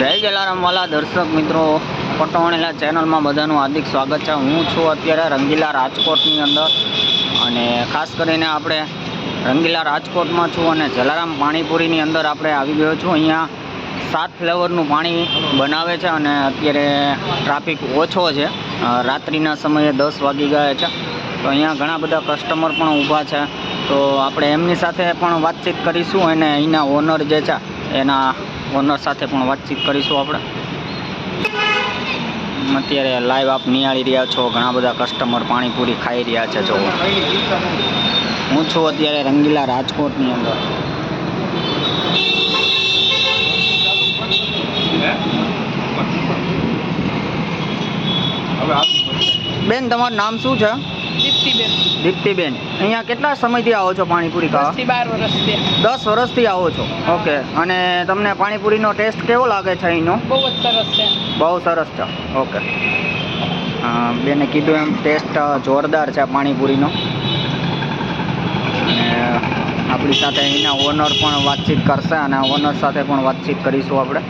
જય જલારામ વાલા દર્શક મિત્રો. પટોણેલા ચેનલમાં બધાનું હાર્દિક સ્વાગત છે. હું છું અત્યારે રંગીલા રાજકોટની અંદર અને ખાસ કરીને આપણે રંગીલા રાજકોટમાં છું અને જલારામ પાણીપુરીની અંદર આપણે આવી ગયો છું. અહીંયા સાત ફ્લેવરનું પાણી બનાવે છે અને અત્યારે ટ્રાફિક ઓછો છે. રાત્રિના સમયે દસ વાગી ગયા છે. તો અહીંયા ઘણા બધા કસ્ટમર પણ ઊભા છે. તો આપણે એમની સાથે પણ વાતચીત કરીશું અને અહીંના ઓનર જે છે, એના ઓનર સાથે પણ વાતચીત કરીશું આપણે. અત્યારે લાઈવ આપ નિહાળી રહ્યા છો ઘણા બધા કસ્ટમર પાણીપુરી ખાઈ રહ્યા છે જો. હું છું અત્યારે રંગીલા રાજકોટની અંદર. બેન તમારું નામ શું છે? દીપ્તિબેન દીપ્તિબેન અહીંયા કેટલા સમયથી આવો છો પાણીપુરી ખાવા? બાર વર્ષથી. દસ વર્ષથી આવો છો? ઓકે. અને તમને પાણીપુરીનો ટેસ્ટ કેવો લાગે છે અહીંનો? બહુ જ સરસ છે. બહુ સરસ છે. ઓકે. બેને કીધું એમ ટેસ્ટ જોરદાર છે પાણીપુરીનો. અને આપણી સાથે અહીંના ઓનર પણ વાતચીત કરશે અને ઓનર સાથે પણ વાતચીત કરીશું આપણે.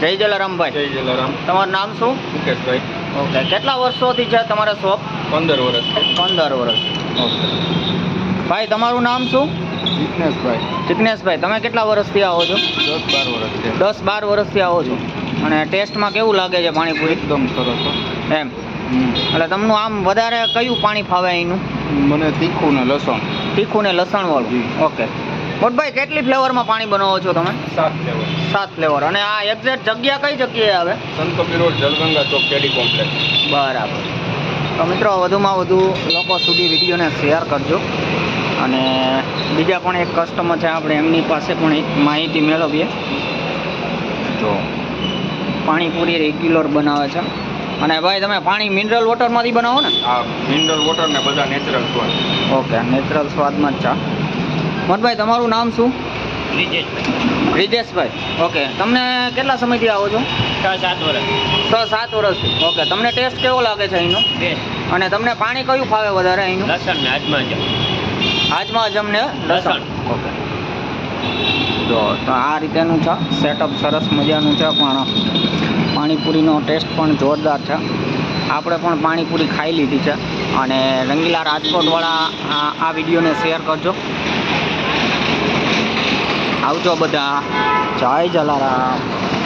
જય જલારામભાઈ જય જલારામ. તમારું નામ શું? મુકેશભાઈ. ઓકે કેટલા વર્ષોથી છે તમારા શોપ? પંદર વર્ષ. પંદર વર્ષ. ઓકે. ભાઈ તમારું નામ શું? વિઘ્નેશભાઈ જિગ્નેશભાઈ તમે કેટલા વર્ષથી આવો છો? દસ બાર વર્ષથી દસ બાર વર્ષથી આવો છો. અને ટેસ્ટમાં કેવું લાગે છે પાણીપુરી? એકદમ સરસ. એમ. એટલે તમને આમ વધારે કયું પાણી ફાવે અહીંનું? મને તીખું ને લસણ. તીખું ને લસણવાળું. વાળું ઓકે. મોટભાઈ કેટલી ફ્લેવરમાં પાણી બનાવો છો તમે? સાત ફ્લેવર સાત ફ્લેવર અને આ એક્ઝેક્ટ જગ્યા કઈ જગ્યાએ આવે? સંતકબીર રોડ જલગંગા ચોક કેડી કોમ્પ્લેક્સ. બરાબર. તો મિત્રો વધુમાં વધુ લોકો સુધી વિડીયોને શેર કરજો. અને બીજા પણ એક કસ્ટમર છે આપણે એમની પાસે પણ એક માહિતી મેળવીએ. જો પાણીપુરી રેગ્યુલર બનાવે છે. અને ભાઈ તમે પાણી મિનરલ વોટરમાંથી બનાવો ને? આ મિનરલ વોટર ને બધા નેચરલ સ્વાદ. ઓકે નેચરલ સ્વાદમાં જ છે મનભાઈ તમારું નામ શું? બ્રિજેશભાઈ. ઓકે. તમને કેટલા સમયથી આવો છો? સાત વર્ષ. છ સાત વર્ષથી ઓકે. તમને ટેસ્ટ કેવો લાગે છે અહીંનો? અને તમને પાણી કયું ફાવે વધારે અહીંનું? લસણ ને હાથમાં જ આજમાં જ અમને લસણ. ઓકે. જો તો આ રીતેનું છે. સેટઅપ સરસ મજાનું છે પણ પાણીપુરીનો ટેસ્ટ પણ જોરદાર છે. આપણે પણ પાણીપુરી ખાઈ લીધી છે. અને રંગીલા રાજકોટવાળા આ વિડીયોને શેર કરજો. આવજો બધા. જય જલારામ.